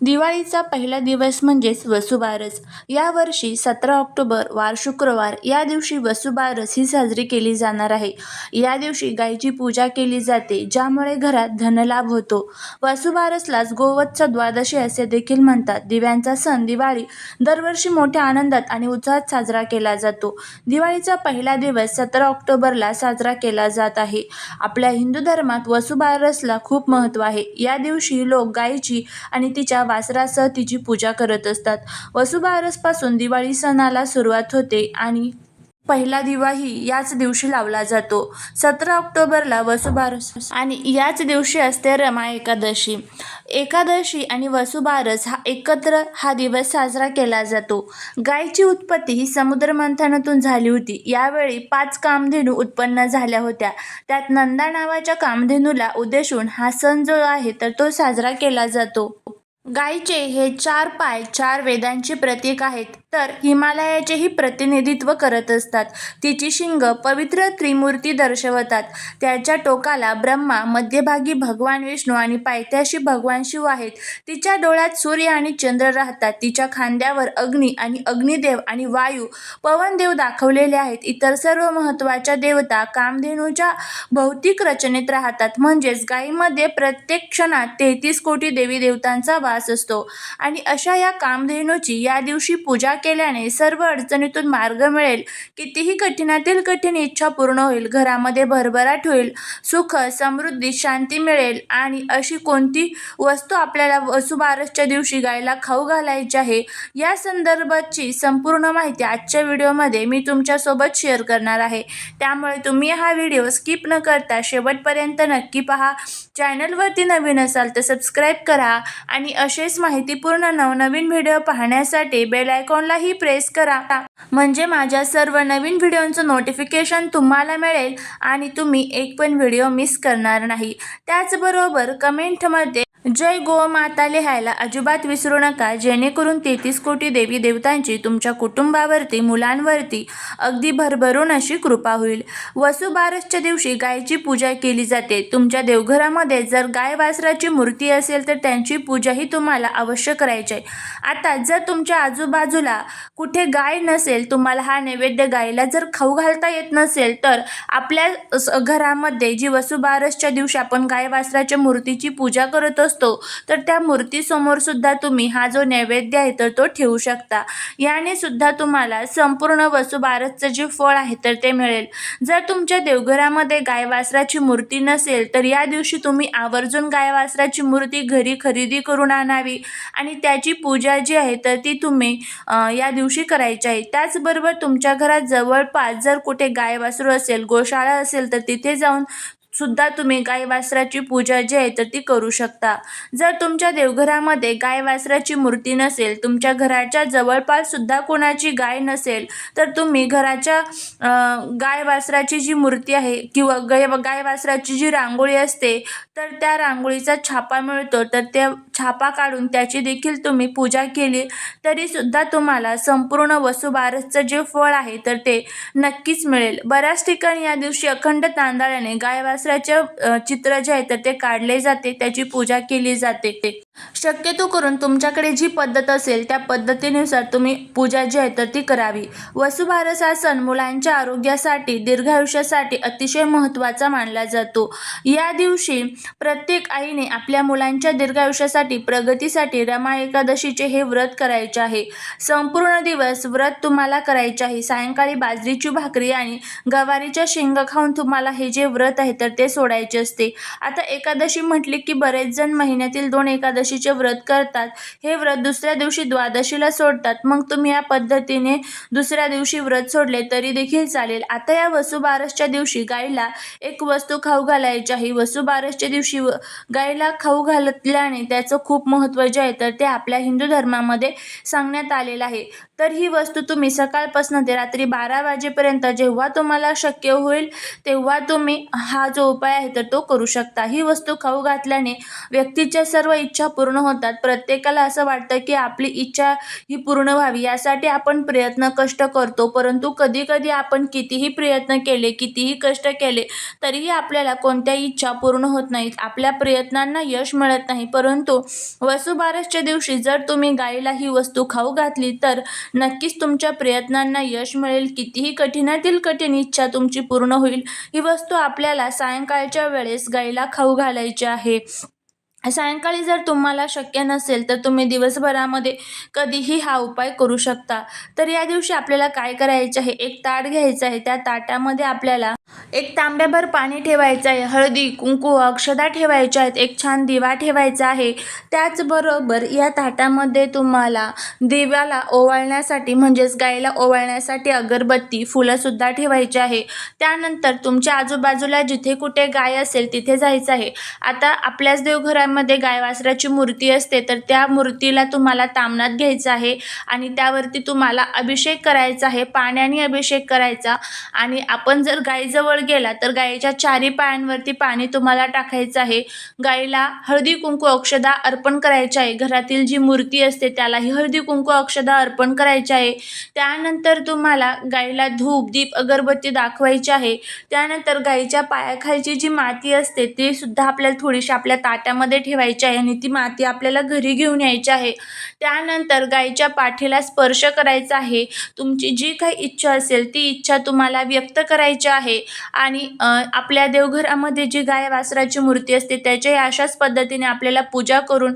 दिवाळीचा पहिला दिवस म्हणजेच वसुबारस. यावर्षी सतरा ऑक्टोबर वार शुक्रवार या दिवशी वसुबारस ही साजरी केली जाणार आहे. या दिवशी गायीची पूजा केली जाते ज्यामुळे घरात धनलाभ होतो. वसुबारसलाच गोवत्स द्वादशी असे देखील म्हणतात. दिव्यांचा सण दिवाळी दरवर्षी मोठ्या आनंदात आणि उत्साहात साजरा केला जातो. दिवाळीचा पहिला दिवस सतरा ऑक्टोबरला साजरा केला जात आहे. आपल्या हिंदू धर्मात वसुबारसला खूप महत्त्व आहे. या दिवशी लोक गायीची आणि तिच्या वासरासह तिची पूजा करत असतात. वसुबारसपासून दिवाळी सणाला सुरुवात होते आणि पहिला दिवाही याच दिवशी लावला जातो. सतरा ऑक्टोबरला वसुबारस आणि याच दिवशी असते रमा एकादशी. एकादशी आणि वसुबारस हा एकत्र हा दिवस साजरा केला जातो. गायची उत्पत्ती ही समुद्र मंथनातून झाली होती. यावेळी पाच कामधेनू उत्पन्न झाल्या होत्या. त्यात नंदा नावाच्या कामधेनूला उद्देशून हा सण जो आहे तर तो साजरा केला जातो. गायीचे हे चार पाय चार वेदांचे प्रतीक आहेत. तर हिमालयाचेही प्रतिनिधित्व करत असतात. तिची शिंग पवित्र त्रिमूर्ती दर्शवतात. त्याच्या टोकाला ब्रह्मा मध्यभागी भगवान विष्णू आणि पायथ्याशी भगवान शिव आहेत. तिच्या डोळ्यात सूर्य आणि चंद्र राहतात. तिच्या खांद्यावर अग्नी आणि अग्निदेव आणि वायू पवनदेव दाखवलेले आहेत. इतर सर्व महत्त्वाच्या देवता कामधेनूच्या भौतिक रचनेत राहतात. म्हणजेच गायीमध्ये प्रत्येक क्षणात तेहतीस कोटी देवी देवतांचा वास असतो. आणि अशा या कामधेनूची या दिवशी पूजा केल्याने सर्व अडचणीतून मार्ग मिळेल. कितीही कठीणातील कठीण इच्छा पूर्ण होईल घरामध्ये भरभराट होईल सुख समृद्धी शांती मिळेल आणि अशी कोणती वस्तू आपल्याला वसुबारसच्या दिवशी गायला खाऊ घालायची आहे या संदर्भाची संपूर्ण माहिती आजच्या व्हिडिओमध्ये मी तुमच्यासोबत शेअर करणार आहे. त्यामुळे तुम्ही हा व्हिडिओ स्किप न करता शेवटपर्यंत नक्की पहा. चॅनलवरती नवीन असाल तर सबस्क्राईब करा आणि असेच माहितीपूर्ण नवनवीन व्हिडिओ पाहण्यासाठी बेल आयकॉनलाही प्रेस करा. म्हणजे माझ्या सर्व नवीन व्हिडिओंचं नोटिफिकेशन तुम्हाला मिळेल आणि तुम्ही एक पण व्हिडिओ मिस करणार नाही. त्याचबरोबर कमेंटमध्ये जय गोमाता लिहायला अजिबात विसरू नका. जेणेकरून तेहतीस कोटी देवी देवतांची तुमच्या कुटुंबावरती मुलांवरती अगदी भरभरून अशी कृपा होईल. वसुबारसच्या दिवशी गायची पूजा केली जाते. तुमच्या देवघरामध्ये जर गाय वासराची मूर्ती असेल तर त्यांची पूजाही तुम्हाला अवश्य करायची आहे. आता जर तुमच्या आजूबाजूला कुठे गाय नसेल तुम्हाला हा नैवेद्य गायला जर खाऊ घालता येत नसेल तर आपल्या घरामध्ये जी वसुबारसच्या दिवशी आपण गाय वासराच्या मूर्तीची पूजा करत असतो तर त्या मूर्तीसमोर सुद्धा तुम्ही हा जो नैवेद्य आहे तर तो ठेवू शकता. याने सुद्धा तुम्हाला संपूर्ण वसुबारसचं जे फळ आहे तर ते मिळेल. जर तुमच्या देवघरामध्ये गायवासराची मूर्ती नसेल तर या दिवशी तुम्ही आवर्जून गायवासराची मूर्ती घरी खरेदी करून आणावी. आणि त्याची पूजा जी आहे तर ती तुम्ही या दिवशी करायची आहे. त्याचबरोबर तुमच्या घरात जवळपास जर कुठे गाय वासरू असेल गोशाळा असेल तर तिथे जाऊन सुद्धा तुम्ही गाय वासराची पूजा जी आहे तर ती करू शकता. जर तुमच्या देवघरामध्ये गाय वासराची मूर्ती नसेल तुमच्या घराच्या जवळपास सुद्धा कोणाची गाय नसेल तर तुम्ही घराच्या गायवासराची गाय वासराची जी मूर्ती आहे किंवा गाय गाय वासराची जी रांगोळी असते तर त्या रांगोळीचा छापा मिळतो. तर त्या छापा काढून त्याची देखील तुम्ही पूजा केली तरीसुद्धा तुम्हाला संपूर्ण वसुबारसचं जे फळ आहे तर ते नक्कीच मिळेल. बऱ्याच ठिकाणी या दिवशी अखंड तांदळाने गायवासराचे चित्र जे आहे तर ते काढले जाते त्याची पूजा केली जाते ते. शक्यतो करून तुमच्याकडे जी पद्धत असेल त्या पद्धतीनुसार तुम्ही पूजा जी आहे तर ती करावी. वसुभारस हा मुलांच्या आरोग्यासाठी दीर्घायुष्यासाठी अतिशय महत्त्वाचा मानला जातो. या दिवशी प्रत्येक आईने आपल्या मुलांच्या दीर्घायुष्यासाठी प्रगतीसाठी रमा एकादशीचे हे व्रत करायचे आहे. संपूर्ण दिवस व्रत तुम्हाला करायचे आहे. सायंकाळी बाजरीची भाकरी आणि गवारीच्या शेंगा खाऊन तुम्हाला हे जे व्रत आहे तर ते सोडायचे असते. आता एकादशी म्हटली की बरेच जण महिन्यातील दोन एकादशी एकादशीचे व्रत करतात. हे व्रत दुसऱ्या दिवशी द्वादशीला सोडतात. मग तुम्ही या पद्धतीने दुसऱ्या दिवशी व्रत सोडले तरी देखील चालेल. आता या वसुबारसच्या दिवशी गाईला एक वस्तू खाऊ घालायची आहे. वसुबारसच्या दिवशी गायीला गाईला खाऊ घालल्याने त्याचं खूप महत्त्व जे आहे तर ते आपल्या हिंदू धर्मामध्ये सांगण्यात आलेलं आहे. तर ही वस्तू तुम्ही सकाळपासून ते रात्री बारा वाजेपर्यंत जेव्हा तुम्हाला शक्य होईल तेव्हा तुम्ही हा जो उपाय आहे तर तो करू शकता. ही वस्तू खाऊ घातल्याने व्यक्तीच्या सर्व इच्छा पूर्ण होतात. प्रत्येकाला असं वाटतं की आपली इच्छा ही पूर्ण व्हावी यासाठी आपण प्रयत्न कष्ट करतो. परंतु कधी कधी आपण कितीही प्रयत्न केले कितीही कष्ट केले तरीही आपल्याला कोणत्याही इच्छा पूर्ण होत नाहीत. आपल्या प्रयत्नांना यश मिळत नाही. परंतु वसुबारसच्या दिवशी जर तुम्ही गाईला ही वस्तू खाऊ घातली तर नक्कीच तुमच्या प्रयत्नांना यश मिळेल. कितीही कठीणातील कठीण इच्छा तुमची पूर्ण होईल. ही वस्तू आपल्याला सायंकाळच्या वेळेस गाईला खाऊ घालायची आहे. सायंकाळी जर तुम्हाला शक्य नसेल तर तुम्ही दिवसभरामध्ये कधीही हा उपाय करू शकता. तर या दिवशी आपल्याला काय करायचं आहे? एक ताट घ्यायचं आहे. त्या ताटामध्ये आपल्याला एक तांब्याभर पाणी ठेवायचं आहे. हळदी कुंकू अक्षदा ठेवायच्या आहेत. एक छान दिवा ठेवायचा आहे. त्याचबरोबर या ताटामध्ये तुम्हाला दिव्याला ओवाळण्यासाठी म्हणजेच गायला ओवाळण्यासाठी अगरबत्ती फुलंसुद्धा ठेवायची आहे. त्यानंतर तुमच्या आजूबाजूला जिथे कुठे गाय असेल तिथे जायचं आहे. आता आपल्याच देवघरामध्ये गाय गायवासराची मूर्ती असते तर त्या मूर्तीला तुम्हाला तामणात घ्यायचं आहे आणि त्यावरती तुम्हाला अभिषेक करायचा आहे पाण्याने अभिषेक करायचा. आणि आपण जर गायीजवळ गेला तर गायीच्या चारी पायांवरती पाणी तुम्हाला टाकायचं आहे. गायीला हळदी कुंकू अक्षदा अर्पण करायचे आहे. घरातील जी मूर्ती असते त्यालाही हळदी कुंकू अक्षदा अर्पण करायचे आहे. त्यानंतर तुम्हाला गायीला धूप दीप अगरबत्ती दाखवायची आहे. त्यानंतर गायीच्या पायाखालची जी माती असते ती सुद्धा आपल्याला थोडीशी आपल्या ताट्यामध्ये ठेवायची आहे आणि ती माती आपल्याला घरी घेऊन यायची आहे. त्यानंतर गायीच्या पाठीला स्पर्श करायचा आहे. तुमची जी काही इच्छा असेल ती इच्छा तुम्हाला व्यक्त करायची आहे. आणि आपल्या देवघरामध्ये जी गाय वासराची मूर्ती असते त्याच्याही अशाच पद्धतीने आपल्याला पूजा करून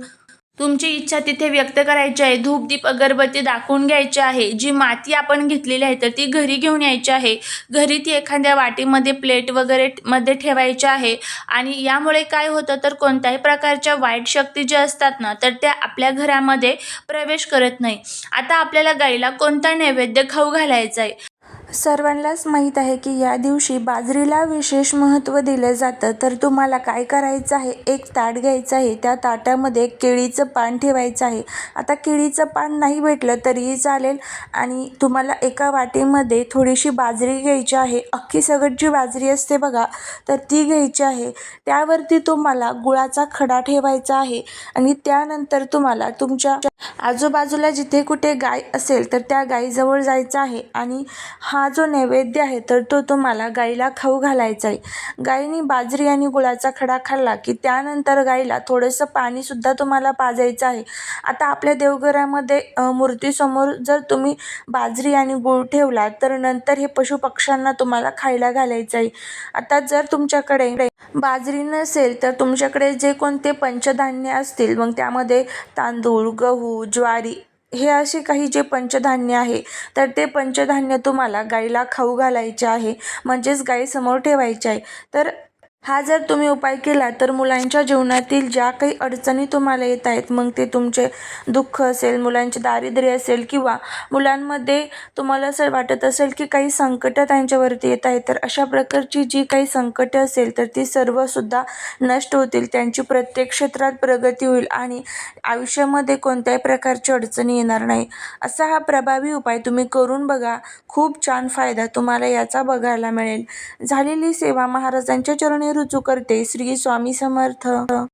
तुमची इच्छा तिथे व्यक्त करायची आहे. धूप दीप अगरबत्ती दाखवून घ्यायची आहे. जी माती आपण घेतलेली आहे तर ती घरी घेऊन यायची आहे. घरी ती एखाद्या वाटीमध्ये प्लेट वगैरे मध्ये ठेवायची आहे. आणि यामुळे काय होतं तर कोणत्याही प्रकारच्या वाईट शक्ती ज्या असतात ना तर त्या आपल्या घरामध्ये प्रवेश करत नाही. आता आपल्याला गाईला कोणता नैवेद्य खाऊ घालायचा आहे? सर्वांनाच माहीत आहे की या दिवशी बाजरीला विशेष महत्त्व दिलं जातं. तर तुम्हाला काय करायचं आहे? एक ताट घ्यायचं आहे. त्या ताटामध्ये केळीचं पान ठेवायचं आहे. आता केळीचं पान नाही भेटलं तरीही चालेल. आणि तुम्हाला एका वाटीमध्ये थोडीशी बाजरी घ्यायची आहे. अख्खी सगट जी बाजरी असते बघा तर ती घ्यायची आहे. त्यावरती तुम्हाला गुळाचा खडा ठेवायचा आहे. आणि त्यानंतर तुम्हाला तुमच्या आजूबाजूला जिथे कुठे गाय असेल तर त्या गाईजवळ जायचं आहे आणि हा जो नैवेद्य आहे तर तो तुम्हाला गाईला खाऊ घालायचा आहे. गाईने बाजरी आणि गुळाचा खडा खाल्ला की त्यानंतर गाईला थोडंसं पाणीसुद्धा तुम्हाला पाजायचं आहे. आता आपल्या देवघरामध्ये मूर्तीसमोर जर तुम्ही बाजरी आणि गूळ ठेवला तर नंतर हे पशुपक्ष्यांना तुम्हाला खायला घालायचं आहे. आता जर तुमच्याकडे बाजरी नसेल तर तुमच्याकडे जे कोणते पंचधान्य असतील मग त्यामध्ये तांदूळ गहू गहू ज्वारी हे असे काही जे पंचधान्य आहे तर ते पंचधान्य तुम्हाला गाईला खाऊ घालायचे आहे म्हणजेच गाईसमोर ठेवायचे आहे. तर हा जर तुम्ही उपाय केला तर मुलांच्या जीवनातील ज्या काही अडचणी तुम्हाला येत आहेत मग ते तुमचे दुःख असेल मुलांचे दारिद्र्य असेल किंवा मुलांमध्ये तुम्हाला असं वाटत असेल की काही संकटं त्यांच्यावरती येत आहेत तर अशा प्रकारची जी काही संकटं असेल तर ती सर्वसुद्धा नष्ट होतील त्यांची प्रत्येक क्षेत्रात प्रगती होईल आणि आयुष्यामध्ये कोणत्याही प्रकारची अडचणी येणार नाही. असा हा प्रभावी उपाय तुम्ही करून बघा खूप छान फायदा तुम्हाला याचा बघायला मिळेल. झालेली सेवा महाराजांच्या चरणी रुजू करते. श्री स्वामी समर्थ.